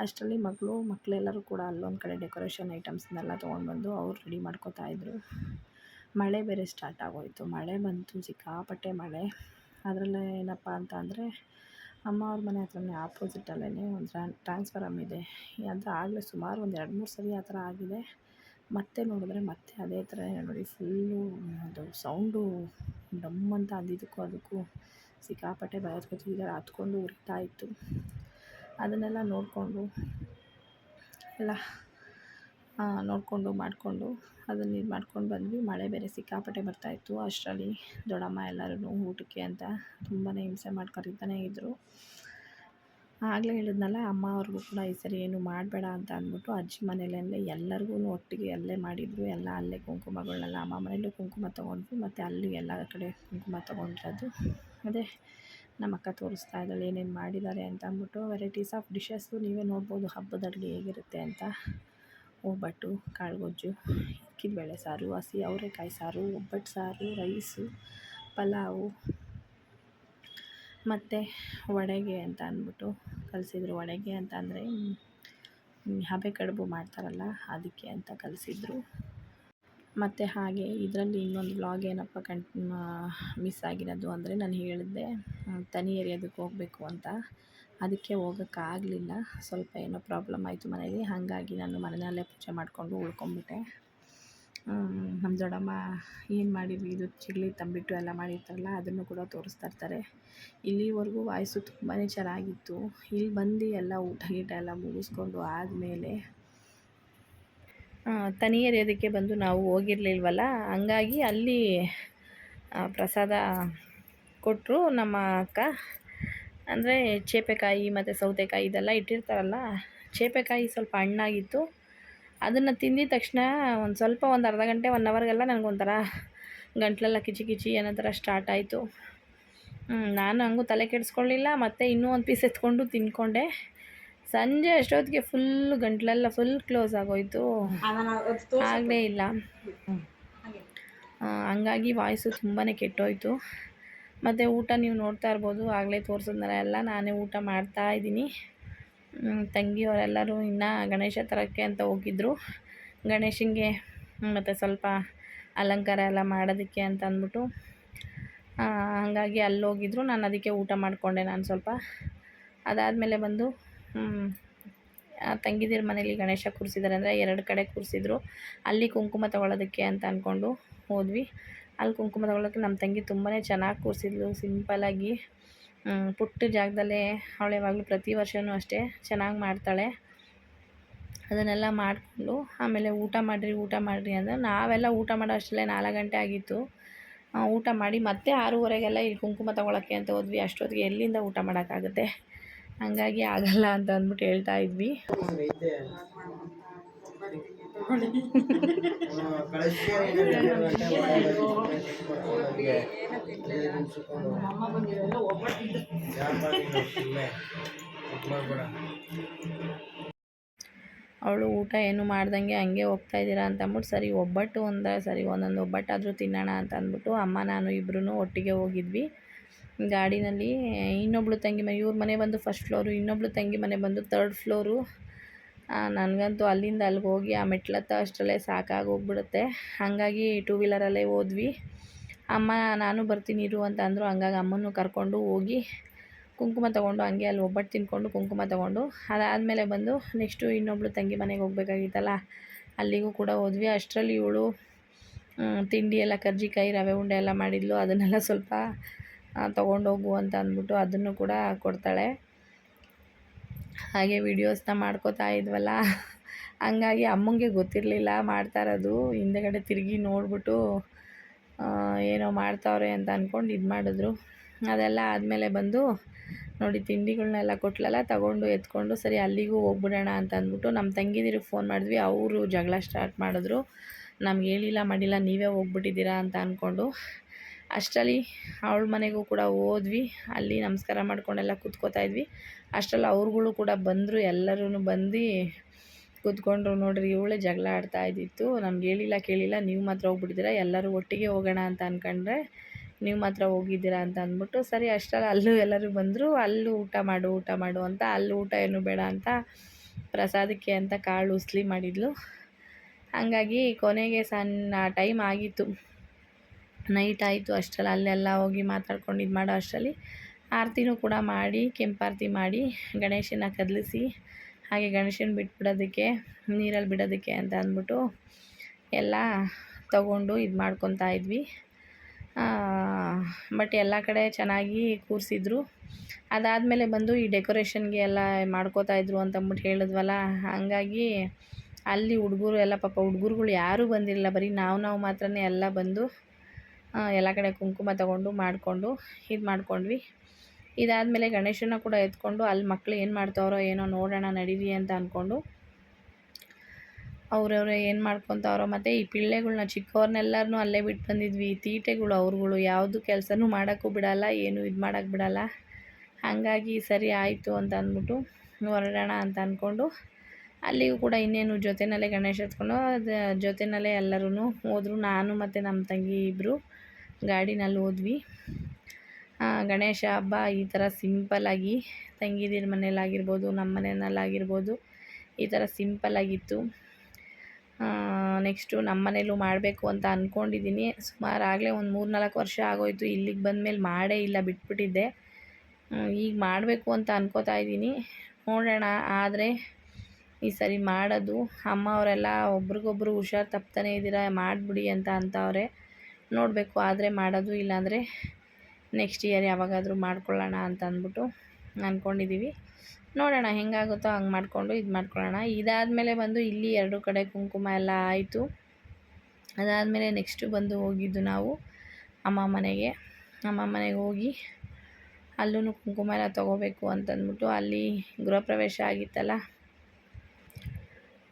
ಅಷ್ಟರಲ್ಲಿ ಮಗಳು, ಮಕ್ಕಳೆಲ್ಲರೂ ಕೂಡ ಅಲ್ಲೊಂದು ಕಡೆ ಡೆಕೋರೇಷನ್ ಐಟಮ್ಸ್ನೆಲ್ಲ ತೊಗೊಂಡ್ಬಂದು ಅವ್ರು ರೆಡಿ ಮಾಡ್ಕೋತಾ ಇದ್ರು. ಮಳೆ ಬೇರೆ ಸ್ಟಾರ್ಟ್ ಆಗೋಯಿತು. ಮಳೆ ಬಂತು, ಸಿಕ್ಕಾಪಟ್ಟೆ ಮಳೆ. ಅದರಲ್ಲೇ ಏನಪ್ಪ ಅಂತ ಅಂದರೆ, ಅಮ್ಮ ಅವ್ರ ಮನೆ ಹತ್ರನೇ ಆಪೋಸಿಟಲ್ಲೇ ಒಂದು ಟ್ರಾನ್ಸ್ಫಾರಮ್ ಇದೆ. ಅಂದರೆ ಆಗಲೇ ಸುಮಾರು ಒಂದು ಎರಡು ಮೂರು ಸರಿ ಆ ಥರ ಆಗಿದೆ. ಮತ್ತೆ ನೋಡಿದ್ರೆ ಮತ್ತೆ ಅದೇ ಥರ ನೋಡಿ, ಫುಲ್ಲು ಅದು ಸೌಂಡು ಡಮ್ ಅಂತ ಅಂದಿದ್ದಕ್ಕೂ ಅದಕ್ಕೂ ಸಿಕ್ಕಾಪಟ್ಟೆ ಭಯ ಹತ್ಕೊಂಡು ಉರಿತಾ ಅದನ್ನೆಲ್ಲ ನೋಡಿಕೊಂಡು ಎಲ್ಲ ನೋಡಿಕೊಂಡು ಮಾಡಿಕೊಂಡು ಅದನ್ನ ಇದು ಮಾಡ್ಕೊಂಡು ಬಂದ್ವಿ. ಮಳೆ ಬೇರೆ ಸಿಕ್ಕಾಪಟ್ಟೆ ಬರ್ತಾಯಿತ್ತು ಅಷ್ಟರಲ್ಲಿ ದೊಡ್ಡಮ್ಮ ಎಲ್ಲರೂ ಊಟಕ್ಕೆ ಅಂತ ತುಂಬಾ ಹಿಂಸೆ ಮಾಡಿ ಇದ್ದರು ಆಗಲೇ ಹೇಳಿದ್ನಲ್ಲ, ಅಮ್ಮ ಅವ್ರಿಗೂ ಕೂಡ ಈ ಸರಿ ಏನು ಮಾಡಬೇಡ ಅಂತ ಅಂದ್ಬಿಟ್ಟು ಅಜ್ಜಿ ಮನೆಯಲ್ಲೇ ಎಲ್ಲರಿಗೂ ಒಟ್ಟಿಗೆ ಅಲ್ಲೇ ಮಾಡಿದ್ರು. ಎಲ್ಲ ಅಲ್ಲೇ ಕುಂಕುಮಗಳನ್ನೆಲ್ಲ ಅಮ್ಮ ಮನೇಲೂ ಕುಂಕುಮ ತೊಗೊಂಡ್ವಿ. ಮತ್ತು ಅಲ್ಲಿ ಎಲ್ಲ ಕಡೆ ಕುಂಕುಮ ತೊಗೊಂಡಿರೋದು. ಅದೇ ನಮ್ಮ ಅಕ್ಕ ತೋರಿಸ್ತಾ ಇದ್ದಾಳೆ, ಏನೇನು ಮಾಡಿದ್ದಾರೆ ಅಂತ ಅಂದ್ಬಿಟ್ಟು ವೆರೈಟೀಸ್ ಆಫ್ ಡಿಶಸ್ಸು ನೀವೇ ನೋಡ್ಬೋದು ಹಬ್ಬದ ಅಡುಗೆ ಹೇಗಿರುತ್ತೆ ಅಂತ. ಒಬ್ಬಟ್ಟು ಕಾಳುಗೊಜ್ಜು ಬೇಳೆ ಸಾರು, ಹಸಿ ಅವರೆಕಾಯಿ ಸಾರು, ಒಬ್ಬಟ್ಟು ಸಾರು, ರೈಸು, ಪಲಾವು, ಮತ್ತು ವಡೆಗೆ ಅಂತ ಅಂದ್ಬಿಟ್ಟು ಕಲಿಸಿದ್ರು. ವಡೆಗೆ ಅಂತ ಅಂದರೆ ಹಬೆ ಕಡುಬು ಮಾಡ್ತಾರಲ್ಲ, ಅದಕ್ಕೆ ಅಂತ ಕಲಿಸಿದ್ರು. ಮತ್ತು ಹಾಗೆ ಇದರಲ್ಲಿ ಇನ್ನೊಂದು ವ್ಲಾಗ್ ಏನಪ್ಪ ಕಣ್ ಮಿಸ್ ಆಗಿರೋದು ಅಂದರೆ ನಾನು ಹೇಳಿದ್ದೆ ತನಿ ಎರಿಯೋದಕ್ಕೆ ಹೋಗಬೇಕು ಅಂತ. ಅದಕ್ಕೆ ಹೋಗೋಕ್ಕಾಗಲಿಲ್ಲ. ಸ್ವಲ್ಪ ಏನೋ ಪ್ರಾಬ್ಲಮ್ ಆಯಿತು ಮನೇಲಿ. ಹಾಗಾಗಿ ನಾನು ಮನೆಯಲ್ಲೇ ಪೂಜೆ ಮಾಡಿಕೊಂಡು ಉಳ್ಕೊಂಬಿಟ್ಟೆ. ನಮ್ಮ ದೊಡ್ಡಮ್ಮ ಏನು ಮಾಡಿದ್ವಿ ಇದು ಚಿಗ್ಲಿ ತಂಬಿಟ್ಟು ಎಲ್ಲ ಮಾಡಿರ್ತಾರಲ್ಲ, ಅದನ್ನು ಕೂಡ ತೋರಿಸ್ತಾ ಇರ್ತಾರೆ. ಇಲ್ಲಿವರೆಗೂ ವಾಯ್ಸು ತುಂಬಾ ಚೆನ್ನಾಗಿತ್ತು. ಇಲ್ಲಿ ಬಂದು ಎಲ್ಲ ಊಟ ಗೀಟ ಎಲ್ಲ ಮುಗಿಸ್ಕೊಂಡು ಆದಮೇಲೆ ತನಿ ಎರಿಯೋದಕ್ಕೆ ಬಂದು ನಾವು ಹೋಗಿರ್ಲಿಲ್ವಲ್ಲ? ಹಂಗಾಗಿ ಅಲ್ಲಿ ಪ್ರಸಾದ ಕೊಟ್ಟರು ನಮ್ಮ ಅಕ್ಕ. ಅಂದರೆ ಚೇಪೆಕಾಯಿ ಮತ್ತು ಸೌತೆಕಾಯಿ ಇದೆಲ್ಲ ಇಟ್ಟಿರ್ತಾರಲ್ಲ, ಚೇಪೆಕಾಯಿ ಸ್ವಲ್ಪ ಹಣ್ಣಾಗಿತ್ತು. ಅದನ್ನು ತಿಂದಿದ ತಕ್ಷಣ ಒಂದು ಸ್ವಲ್ಪ ಒಂದು ಅರ್ಧ ಗಂಟೆ ಒನ್ ಅವರ್ಗೆಲ್ಲ ನನಗೊಂಥರ ಗಂಟ್ಲೆಲ್ಲ ಕಿಚಿ ಕಿಚಿ ಅನ್ನೋ ಥರ ಸ್ಟಾರ್ಟ್ ಆಯಿತು ನಾನು ಹಂಗೂ ತಲೆ ಕೆಡಿಸ್ಕೊಳ್ಳಿಲ್ಲ ಮತ್ತು ಇನ್ನೂ ಒಂದು ಪೀಸ್ ಎತ್ಕೊಂಡು ತಿಂದ್ಕೊಂಡೆ ಸಂಜೆ ಅಷ್ಟೊತ್ತಿಗೆ ಫುಲ್ ಗಂಟ್ಲೆಲ್ಲ ಫುಲ್ ಕ್ಲೋಸ್ ಆಗೋಯ್ತು. ಆಗಲೇ ಇಲ್ಲ. ಹಂಗಾಗಿ ವಾಯ್ಸು ತುಂಬಾ ಕೆಟ್ಟೋಯ್ತು. ಮತ್ತು ಊಟ ನೀವು ನೋಡ್ತಾ ಇರ್ಬೋದು ಆಗಲೇ ತೋರಿಸಿದ್ನಲ್ಲ ಎಲ್ಲ ನಾನೇ ಊಟ ಮಾಡ್ತಾ ಇದ್ದೀನಿ. ತಂಗಿಯವರೆಲ್ಲರೂ ಇನ್ನೂ ಗಣೇಶ ತರಕ್ಕೆ ಅಂತ ಹೋಗಿದ್ದರು ಗಣೇಶನಿಗೆ ಮತ್ತು ಸ್ವಲ್ಪ ಅಲಂಕಾರ ಎಲ್ಲ ಮಾಡೋದಕ್ಕೆ ಅಂತ ಅಂದ್ಬಿಟ್ಟು ಹಾಗಾಗಿ ಅಲ್ಲಿ ಹೋಗಿದ್ರು ನಾನು ಅದಕ್ಕೆ ಊಟ ಮಾಡಿಕೊಂಡೆ ನಾನು ಸ್ವಲ್ಪ. ಅದಾದಮೇಲೆ ಬಂದು ತಂಗಿದಿರ ಮನೇಲಿ ಗಣೇಶ ಕೂರಿಸಿದ್ದಾರೆ ಅಂದರೆ ಎರಡು ಕಡೆ ಕೂರಿಸಿದ್ರು. ಅಲ್ಲಿ ಕುಂಕುಮ ತಗೊಳ್ಳೋದಕ್ಕೆ ಅಂತ ಅಂದ್ಕೊಂಡು ಹೋದ್ವಿ. ಅಲ್ಲಿ ಕುಂಕುಮ ತಗೊಳ್ಳೋಕ್ಕೆ ನಮ್ಮ ತಂಗಿ ತುಂಬಾ ಚೆನ್ನಾಗಿ ಕೂರಿಸಿದ್ಲು ಸಿಂಪಲಾಗಿ ಪುಟ್ಟ ಜಾಗದಲ್ಲೇ ಅವಳು ಯಾವಾಗಲೂ ಪ್ರತಿ ವರ್ಷವೂ ಅಷ್ಟೇ ಚೆನ್ನಾಗಿ ಮಾಡ್ತಾಳೆ. ಅದನ್ನೆಲ್ಲ ಮಾಡಿಕೊಂಡು ಆಮೇಲೆ ಊಟ ಮಾಡಿರಿ ಊಟ ಮಾಡಿರಿ ಅಂದರೆ ನಾವೆಲ್ಲ ಊಟ ಮಾಡೋ ಅಷ್ಟರಲ್ಲೇ ನಾಲ್ಕು ಗಂಟೆ ಆಗಿತ್ತು. ಊಟ ಮಾಡಿ ಮತ್ತೆ ಆರೂವರೆಗೆಲ್ಲ ಇಲ್ಲಿ ಕುಂಕುಮ ತಗೊಳ್ಳೋಕ್ಕೆ ಅಂತ ಹೋದ್ವಿ. ಅಷ್ಟೊತ್ತಿಗೆ ಎಲ್ಲಿಂದ ಊಟ ಮಾಡೋಕ್ಕಾಗುತ್ತೆ? ಹಂಗಾಗಿ ಆಗಲ್ಲ ಅಂತ ಅಂದ್ಬಿಟ್ಟು ಹೇಳ್ತಾ ಇದ್ವಿ. ಅವಳು ಊಟ ಏನು ಮಾಡ್ದಂಗೆ ಹಂಗೆ ಹೋಗ್ತಾ ಇದ್ದೀರಾ ಅಂತ ಅಂದ್ಬಿಟ್ಟು, ಸರಿ ಒಬ್ಬಟ್ಟು ಒಂದ, ಸರಿ ಒಂದೊಂದು ಒಬ್ಬಟ್ಟಾದರೂ ತಿನ್ನೋಣ ಅಂತ ಅಂದ್ಬಿಟ್ಟು ಅಮ್ಮ, ನಾನು ಇಬ್ಬರೂ ಒಟ್ಟಿಗೆ ಹೋಗಿದ್ವಿ. ಗಾಡಿನಲ್ಲಿ, ಇನ್ನೊಬ್ಳು ತಂಗಿ ಮನೆ, ಇವ್ರ ಮನೆ ಬಂದು ಫಸ್ಟ್ ಫ್ಲೋರು ಇನ್ನೊಬ್ಳು ತಂಗಿ ಮನೆ ಬಂದು ತರ್ಡ್ ಫ್ಲೋರು ನನಗಂತೂ ಅಲ್ಲಿಂದ ಅಲ್ಲಿಗೆ ಹೋಗಿ ಆ ಮೆಟ್ಲತ್ತ ಅಷ್ಟರಲ್ಲೇ ಸಾಕಾಗಿ ಹೋಗ್ಬಿಡುತ್ತೆ ಹಾಗಾಗಿ ಟೂ ವೀಲರಲ್ಲೇ ಹೋದ್ವಿ. ಅಮ್ಮ, ನಾನು ಬರ್ತೀನಿ ಇರು ಅಂತ ಅಂದರು. ಹಂಗಾಗಿ ಅಮ್ಮನೂ ಕರ್ಕೊಂಡು ಹೋಗಿ ಕುಂಕುಮ ತಗೊಂಡು ಹಂಗೆ ಅಲ್ಲಿ ಒಬ್ಬಟ್ಟು ತಿನ್ಕೊಂಡು ಕುಂಕುಮ ತಗೊಂಡು ಅದಾದಮೇಲೆ ಬಂದು ನೆಕ್ಸ್ಟು ಇನ್ನೊಬ್ಳು ತಂಗಿ ಮನೆಗೆ ಹೋಗ್ಬೇಕಾಗಿತ್ತಲ್ಲ, ಅಲ್ಲಿಗೂ ಕೂಡ ಹೋದ್ವಿ. ಅಷ್ಟರಲ್ಲಿ ಇವಳು ತಿಂಡಿ ಎಲ್ಲ, ಕರ್ಜಿಕಾಯಿ, ರವೆ ಉಂಡೆ ಎಲ್ಲ ಮಾಡಿದ್ಲು. ಅದನ್ನೆಲ್ಲ ಸ್ವಲ್ಪ ತೊಗೊಂಡೋಗು ಅಂತ ಅಂದ್ಬಿಟ್ಟು ಅದನ್ನು ಕೂಡ ಕೊಡ್ತಾಳೆ. ಹಾಗೆ ವೀಡಿಯೋಸ್ನ ಮಾಡ್ಕೋತಾ ಇದ್ವಲ್ಲ. ಹಂಗಾಗಿ ಅಮ್ಮಂಗೆ ಗೊತ್ತಿರಲಿಲ್ಲ ಮಾಡ್ತಾ ಇರೋದು. ಹಿಂದೆಗಡೆ ತಿರುಗಿ ನೋಡ್ಬಿಟ್ಟು ಏನೋ ಮಾಡ್ತಾವ್ರೆ ಅಂತ ಅಂದ್ಕೊಂಡು ಇದು ಮಾಡಿದ್ರು. ಅದೆಲ್ಲ ಆದಮೇಲೆ ಬಂದು ನೋಡಿ ತಿಂಡಿಗಳನ್ನೆಲ್ಲ ಕೊಟ್ಲಲ್ಲ, ತಗೊಂಡು ಎತ್ಕೊಂಡು ಸರಿ ಅಲ್ಲಿಗೂ ಹೋಗ್ಬಿಡೋಣ ಅಂತ ಅಂದ್ಬಿಟ್ಟು ನಮ್ಮ ತಂಗಿದಿರಿಗೆ ಫೋನ್ ಮಾಡಿದ್ವಿ. ಅವರು ಜಗಳ ಸ್ಟಾರ್ಟ್ ಮಾಡಿದ್ರು. ನಮ್ಗೆ ಹೇಳಿಲ್ಲ, ಮಾಡಿಲ್ಲ, ನೀವೇ ಹೋಗ್ಬಿಟ್ಟಿದ್ದೀರಾ ಅಂತ ಅಂದ್ಕೊಂಡು ಅಷ್ಟರಲ್ಲಿ ಅವಳ ಮನೆಗೂ ಕೂಡ ಹೋದ್ವಿ. ಅಲ್ಲಿ ನಮಸ್ಕಾರ ಮಾಡ್ಕೊಂಡೆಲ್ಲ ಕೂತ್ಕೋತಾ ಇದ್ವಿ. ಅಷ್ಟರಲ್ಲಿ ಅವ್ರುಗಳು ಕೂಡ ಬಂದರು ಎಲ್ಲರೂ ಬಂದು ಕೂತ್ಕೊಂಡ್ರು ನೋಡ್ರಿ, ಇವಳೇ ಜಗಳ ಆಡ್ತಾ ಇದ್ದಿತ್ತು. ನಮ್ಗೆ ಹೇಳಿಲ್ಲ, ಕೇಳಿಲ್ಲ, ನೀವು ಮಾತ್ರ ಹೋಗ್ಬಿಟ್ಟಿದ್ದೀರಾ, ಎಲ್ಲರೂ ಒಟ್ಟಿಗೆ ಹೋಗೋಣ ಅಂತ ಅಂದ್ಕೊಂಡ್ರೆ ನೀವು ಮಾತ್ರ ಹೋಗಿದ್ದೀರಾ ಅಂತ ಅಂದ್ಬಿಟ್ಟು, ಸರಿ ಅಷ್ಟರಲ್ಲಿ ಅಲ್ಲೂ ಎಲ್ಲರೂ ಬಂದರು, ಅಲ್ಲೂ ಊಟ ಮಾಡು ಊಟ ಮಾಡು ಅಂತ, ಅಲ್ಲಿ ಊಟ ಏನು ಬೇಡ ಅಂತ ಪ್ರಸಾದಕ್ಕೆ ಅಂತ ಕಾಳು ಉಸ್ಲಿ ಮಾಡಿದ್ಲು. ಹಾಗಾಗಿ ಕೊನೆಗೆ ಸಣ್ಣ ಟೈಮ್ ಆಗಿತ್ತು. ನೈಟ್ ಆಯಿತು ಅಷ್ಟರಲ್ಲಿ ಅಲ್ಲೆಲ್ಲ ಹೋಗಿ ಮಾತಾಡ್ಕೊಂಡು ಇದು ಮಾಡೋ ಅಷ್ಟರಲ್ಲಿ ಆರತಿನೂ ಕೂಡ ಮಾಡಿ ಕೆಂಪಾರತಿ ಮಾಡಿ, ಗಣೇಶನ ಕದಲಿಸಿ, ಹಾಗೆ ಗಣೇಶನ ಬಿಟ್ಬಿಡೋದಕ್ಕೆ, ನೀರಲ್ಲಿ ಬಿಡೋದಕ್ಕೆ ಅಂತ ಅಂದ್ಬಿಟ್ಟು ಎಲ್ಲ ತಗೊಂಡು ಇದು ಮಾಡ್ಕೊತಾ ಇದ್ವಿ. ಬಟ್ ಎಲ್ಲ ಕಡೆ ಚೆನ್ನಾಗಿ ಕೂರಿಸಿದ್ರು. ಅದಾದಮೇಲೆ ಬಂದು ಈ ಡೆಕೋರೇಷನ್ಗೆ ಎಲ್ಲ ಮಾಡ್ಕೋತಾ ಇದ್ರು ಅಂತ ಅಂದ್ಬಿಟ್ಟು ಹೇಳಿದ್ವಲ್ಲ, ಹಾಗಾಗಿ ಅಲ್ಲಿ ಹುಡುಗರು ಎಲ್ಲ ಪಾಪ ಹುಡುಗರುಗಳು ಯಾರೂ ಬಂದಿರಲಿಲ್ಲ, ಬರೀ ನಾವು ನಾವು ಮಾತ್ರನೇ ಎಲ್ಲ ಬಂದು ಎಲ್ಲ ಕಡೆ ಕುಂಕುಮ ತಗೊಂಡು ಮಾಡಿಕೊಂಡು, ಇದು ಮಾಡ್ಕೊಂಡ್ವಿ. ಇದಾದಮೇಲೆ ಗಣೇಶನ ಕೂಡ ಎತ್ಕೊಂಡು ಅಲ್ಲಿ ಮಕ್ಕಳು ಏನು ಮಾಡ್ತಾವ್ರೋ ಏನೋ ನೋಡೋಣ, ನಡೀರಿ ಅಂತ ಅಂದ್ಕೊಂಡು ಅವ್ರವ್ರೆ ಏನು ಮಾಡ್ಕೊತಾವ್ರೋ ಮತ್ತು ಈ ಪಿಳ್ಳೆಗಳನ್ನ ಚಿಕ್ಕವ್ರನ್ನೆಲ್ಲರನ್ನೂ ಅಲ್ಲೇ ಬಿಟ್ಟು ಬಂದಿದ್ವಿ. ತೀಟೆಗಳು, ಅವ್ರುಗಳು ಯಾವುದು ಕೆಲಸನೂ ಮಾಡೋಕ್ಕೂ ಬಿಡಲ್ಲ, ಏನು ಇದು ಮಾಡೋಕ್ಕೆ ಬಿಡಲ್ಲ. ಹಾಗಾಗಿ ಸರಿ ಆಯಿತು ಅಂತ ಅಂದ್ಬಿಟ್ಟು ಹೊರಡೋಣ ಅಂತ ಅಂದ್ಕೊಂಡು ಅಲ್ಲಿಗೂ ಕೂಡ ಇನ್ನೇನು ಜೊತೆಯಲ್ಲೇ ಗಣೇಶ ಎತ್ಕೊಂಡು ಜೊತೆಯಲ್ಲೇ ಎಲ್ಲರೂ ಹೋದರು. ನಾನು ಮತ್ತು ನಮ್ಮ ತಂಗಿ ಇಬ್ಬರು ಗಾಡಿನಲ್ಲಿ ಹೋದ್ವಿ. ಗಣೇಶ ಹಬ್ಬ ಈ ಥರ ಸಿಂಪಲ್ಲಾಗಿ ತಂಗಿದಿರ ಮನೇಲಾಗಿರ್ಬೋದು, ನಮ್ಮ ಮನೆಯಲ್ಲಾಗಿರ್ಬೋದು ಈ ಥರ ಸಿಂಪಲ್ಲಾಗಿತ್ತು ನೆಕ್ಸ್ಟು ನಮ್ಮ ಮನೇಲೂ ಮಾಡಬೇಕು ಅಂತ ಅಂದ್ಕೊಂಡಿದ್ದೀನಿ ಸುಮಾರು ಆಗಲೇ ಒಂದು ಮೂರು ನಾಲ್ಕು ವರ್ಷ ಆಗೋಯಿತು, ಇಲ್ಲಿಗೆ ಬಂದಮೇಲೆ ಮಾಡೇ ಇಲ್ಲ, ಬಿಟ್ಬಿಟ್ಟಿದ್ದೆ. ಈಗ ಮಾಡಬೇಕು ಅಂತ ಅನ್ಕೋತಾ ಇದ್ದೀನಿ. ನೋಡೋಣ, ಆದರೆ ಈ ಸರಿ ಮಾಡೋದು. ಅಮ್ಮ ಅವರೆಲ್ಲ ಒಬ್ರಿಗೊಬ್ರು ಹುಷಾರು ತಪ್ತಾನೆ ಇದ್ದೀರಾ, ಮಾಡಿಬಿಡಿ ಅಂತ ಅಂತವ್ರೆ. ನೋಡಬೇಕು, ಆದರೆ ಮಾಡೋದು ಇಲ್ಲಾಂದರೆ ನೆಕ್ಸ್ಟ್ ಇಯರ್ ಯಾವಾಗಾದರೂ ಮಾಡ್ಕೊಳ್ಳೋಣ ಅಂತ ಅಂದ್ಬಿಟ್ಟು ಅಂದ್ಕೊಂಡಿದ್ದೀವಿ ನೋಡೋಣ, ಹೆಂಗಾಗುತ್ತೋ ಹಂಗೆ ಮಾಡಿಕೊಂಡು ಇದು ಮಾಡ್ಕೊಳ್ಳೋಣ. ಇದಾದಮೇಲೆ ಬಂದು ಇಲ್ಲಿ ಎರಡು ಕಡೆ ಕುಂಕುಮ ಎಲ್ಲ ಆಯಿತು. ಅದಾದಮೇಲೆ ನೆಕ್ಸ್ಟು ಬಂದು ಹೋಗಿದ್ದು ನಾವು ಅಮ್ಮ ಮನೆಗೆ. ಅಮ್ಮ ಮನೆಗೆ ಹೋಗಿ ಅಲ್ಲೂ ಕುಂಕುಮ ಎಲ್ಲ ತೊಗೋಬೇಕು ಅಂತಂದ್ಬಿಟ್ಟು ಅಲ್ಲಿ ಗೃಹ ಪ್ರವೇಶ ಆಗಿತ್ತಲ್ಲ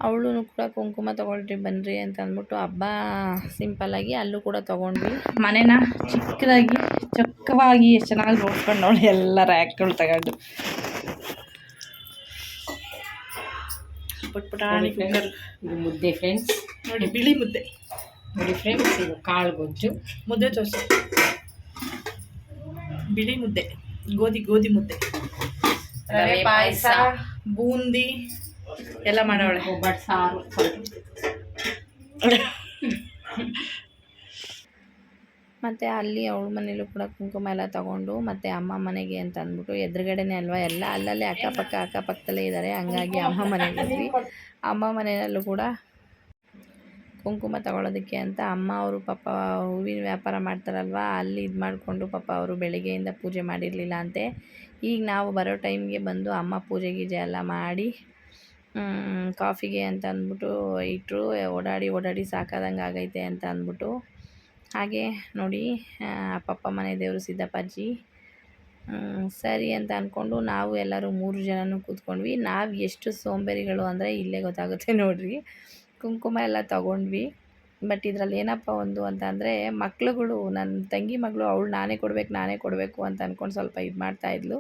ಅವಳು ಕೂಡ ಕುಂಕುಮ ತೊಗೊಳ್ರಿ ಬನ್ನಿರಿ ಅಂತ ಅಂದ್ಬಿಟ್ಟು ಹಬ್ಬ ಸಿಂಪಲ್ಲಾಗಿ ಅಲ್ಲೂ ಕೂಡ ತೊಗೊಂಡ್ವಿ. ಮನೇನ ಚಿಕ್ಕದಾಗಿ ಚೊಕ್ಕವಾಗಿ ಎಷ್ಟು ಚೆನ್ನಾಗಿ ನೋಡ್ಕೊಂಡು ನೋಡಿ ಎಲ್ಲ ರ್ಯಾಕ್ಗಳು ತಗೊಂಡು. Put cooker. ಇದು ಮುದ್ದೆ ಫ್ರೆಂಡ್ಸ್ ನೋಡಿ ಬಿಳಿ ಮುದ್ದೆ. ನೋಡಿ ಫ್ರೆಂಡ್ಸ್ ಇದು ಕಾಳು ಗೊಜ್ಜು. ಮುದ್ದೆ ದೋಸೆ. ಬಿಳಿ ಮುದ್ದೆ. ಗೋಧಿ ಗೋಧಿ ಮುದ್ದೆ. ರವೆ ಪಾಯ್ಸ. ಬೂಂದಿ. ಎಲ್ಲ ಮಾಡವಳೆ ಬಟ್ ಸಾರು. ಮತ್ತು ಅಲ್ಲಿ ಅವಳ ಮನೇಲೂ ಕೂಡ ಕುಂಕುಮ ಎಲ್ಲ ತಗೊಂಡು ಮತ್ತು ಅಮ್ಮ ಮನೆಗೆ ಅಂತ ಅಂದ್ಬಿಟ್ಟು ಎದುರುಗಡೆನೇ ಅಲ್ವಾ ಎಲ್ಲ ಅಲ್ಲಲ್ಲೇ ಅಕ್ಕಪಕ್ಕ ಅಕ್ಕಪಕ್ಕದಲ್ಲೇ ಇದ್ದಾರೆ ಹಂಗಾಗಿ ಅಮ್ಮ ಮನೆಯಲ್ಲಿ. ಹೋದ್ವಿ ಅಮ್ಮ ಮನೆಯಲ್ಲೂ ಕೂಡ ಕುಂಕುಮ ತಗೊಳ್ಳೋದಕ್ಕೆ ಅಂತ ಅಮ್ಮ ಅವರು ಪಾಪ ಹೂವಿನ ವ್ಯಾಪಾರ ಮಾಡ್ತಾರಲ್ವ ಅಲ್ಲಿ ಇದು ಮಾಡಿಕೊಂಡು ಪಾಪ ಅವರು ಬೆಳಗ್ಗೆಯಿಂದ ಪೂಜೆ ಮಾಡಿರಲಿಲ್ಲ ಅಂತೆ. ಈಗ ನಾವು ಬರೋ ಟೈಮ್ಗೆ ಬಂದು ಅಮ್ಮ ಪೂಜೆ ಗೀಜೆ ಎಲ್ಲ ಮಾಡಿ ಕಾಫಿಗೆ ಅಂತ ಅಂದ್ಬಿಟ್ಟು ಇಟ್ಟರು ಓಡಾಡಿ ಓಡಾಡಿ ಸಾಕಾದಂಗೆ ಆಗೈತೆ ಅಂತ ಅಂದ್ಬಿಟ್ಟು. ಹಾಗೆ ನೋಡಿ ಪಪ್ಪ ಮನೆ ದೇವರು ಸಿದ್ದಪ್ಪಾಜಿ. ಸರಿ ಅಂತ ಅಂದ್ಕೊಂಡು ನಾವು ಎಲ್ಲರೂ ಮೂರು ಜನನೂ ಕೂತ್ಕೊಂಡ್ವಿ. ನಾವು ಎಷ್ಟು ಸೋಂಬೇರಿಗಳು ಅಂದರೆ ಇಲ್ಲೇ ಗೊತ್ತಾಗುತ್ತೆ ನೋಡ್ರಿ. ಕುಂಕುಮ ಎಲ್ಲ ತಗೊಂಡ್ವಿ. ಬಟ್ ಇದರಲ್ಲಿ ಏನಪ್ಪ ಒಂದು ಅಂತ ಅಂದರೆ, ಮಕ್ಳುಗಳು ನನ್ನ ತಂಗಿ ಮಗಳು, ಅವಳು ನಾನೇ ಕೊಡಬೇಕು ನಾನೇ ಕೊಡಬೇಕು ಅಂತ ಅಂದ್ಕೊಂಡು ಸ್ವಲ್ಪ ಇದು ಮಾಡ್ತಾಯಿದ್ಲು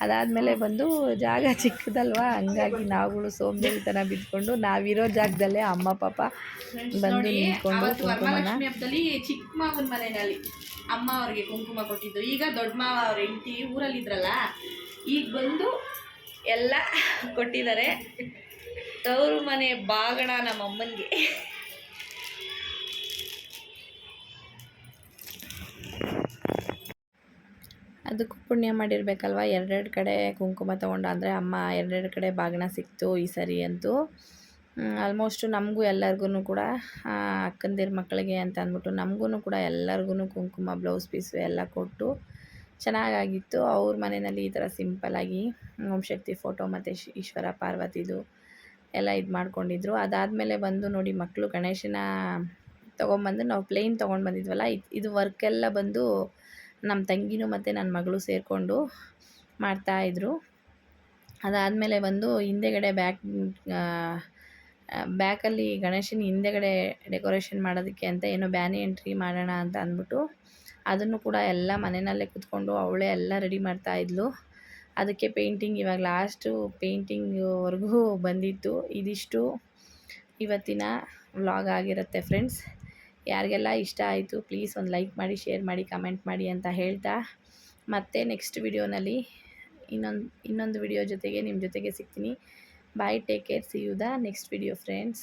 ಅದಾದಮೇಲೆ ಬಂದು ಜಾಗ ಚಿಕ್ಕದಲ್ವಾ? ಹಂಗಾಗಿ ನಾವುಗಳು ಸೋಂಬೇರಿತನ ಬಿದ್ಕೊಂಡು ನಾವಿರೋ ಜಾಗದಲ್ಲೇ ಅಮ್ಮ ಪಾಪ ಬಂದು ನಿಂತ್ಕೊಂಡು ಚಿಕ್ಕ ಮಾವನ ಮನೆಯಲ್ಲಿ ಅಮ್ಮ ಅವ್ರಿಗೆ ಕುಂಕುಮ ಕೊಟ್ಟಿದ್ದು. ಈಗ ದೊಡ್ಡ ಮಾವ ಅವ್ರ ಹೆಂಡತಿ ಊರಲ್ಲಿ ಇದ್ರಲ್ಲ ಈಗ ಬಂದು ಎಲ್ಲ ಕೊಟ್ಟಿದ್ದಾರೆ. ತವರು ಮನೆ ಬಾಗಣ ನಮ್ಮ ಅಮ್ಮನಿಗೆ ಅದಕ್ಕೂ ಪುಣ್ಯ ಮಾಡಿರ್ಬೇಕಲ್ವ? ಎರಡೆರಡು ಕಡೆ ಕುಂಕುಮ ತೊಗೊಂಡು ಅಂದರೆ ಅಮ್ಮ ಎರಡೆರಡು ಕಡೆ ಬಾಗಿನ ಸಿಕ್ತು ಈ ಸರಿ ಅಂತೂ. ಆಲ್ಮೋಸ್ಟು ನಮಗೂ ಎಲ್ಲರಿಗೂ ಕೂಡ ಅಕ್ಕಂದಿರ ಮಕ್ಕಳಿಗೆ ಅಂತ ಅಂದ್ಬಿಟ್ಟು ನಮಗೂ ಕೂಡ ಎಲ್ಲರಿಗೂ ಕುಂಕುಮ, ಬ್ಲೌಸ್ ಪೀಸು ಎಲ್ಲ ಕೊಟ್ಟು ಚೆನ್ನಾಗಾಗಿತ್ತು. ಅವ್ರ ಮನೆಯಲ್ಲಿ ಈ ಥರ ಸಿಂಪಲ್ಲಾಗಿ ಶಕ್ತಿ ಫೋಟೋ ಮತ್ತು ಈಶ್ವರ ಪಾರ್ವತಿದು ಎಲ್ಲ ಇದು ಮಾಡ್ಕೊಂಡಿದ್ರು. ಅದಾದಮೇಲೆ ಬಂದು ನೋಡಿ ಮಕ್ಕಳು ಗಣೇಶನ ತೊಗೊಂಬಂದು ನಾವು ಪ್ಲೇನ್ ತೊಗೊಂಡು ಬಂದಿದ್ವಲ್ಲ, ಇದು ವರ್ಕೆಲ್ಲ ಬಂದು ನಮ್ಮ ತಂಗಿನೂ ಮತ್ತು ನನ್ನ ಮಗಳು ಸೇರಿಕೊಂಡು ಮಾಡ್ತಾಯಿದ್ರು ಅದಾದಮೇಲೆ ಬಂದು ಹಿಂದೆಗಡೆ ಬ್ಯಾಕ್ ಬ್ಯಾಕಲ್ಲಿ ಗಣೇಶನ ಹಿಂದೆಗಡೆ ಡೆಕೋರೇಷನ್ ಮಾಡೋದಕ್ಕೆ ಅಂತ ಏನೋ ಬ್ಯಾನಿ ಎಂಟ್ರಿ ಮಾಡೋಣ ಅಂತ ಅಂದ್ಬಿಟ್ಟು ಅದನ್ನು ಕೂಡ ಎಲ್ಲ ಮನೆಯಲ್ಲೇ ಕೂತ್ಕೊಂಡು ಅವಳೇ ಎಲ್ಲ ರೆಡಿ ಮಾಡ್ತಾಯಿದ್ಲು ಅದಕ್ಕೆ ಪೇಂಟಿಂಗ್ ಇವಾಗ ಲಾಸ್ಟು ಪೇಂಟಿಂಗ್ವರೆಗೂ ಬಂದಿತ್ತು. ಇದಿಷ್ಟು ಇವತ್ತಿನ ವ್ಲಾಗ್ ಆಗಿರುತ್ತೆ ಫ್ರೆಂಡ್ಸ್. ಯಾರಿಗೆಲ್ಲ ಇಷ್ಟ ಆಯಿತು ಪ್ಲೀಸ್ ಒಂದು ಲೈಕ್ ಮಾಡಿ ಶೇರ್ ಮಾಡಿ ಕಮೆಂಟ್ ಮಾಡಿ ಅಂತ ಹೇಳ್ತಾ. ಮತ್ತೆ ನೆಕ್ಸ್ಟ್ ವಿಡಿಯೋನಲ್ಲಿ ಇನ್ನೊಂದು ಇನ್ನೊಂದು ವಿಡಿಯೋ ಜೊತೆಗೆ ನಿಮ್ಮ ಜೊತೆಗೆ ಸಿಗ್ತೀನಿ. Bye take care see you the next video friends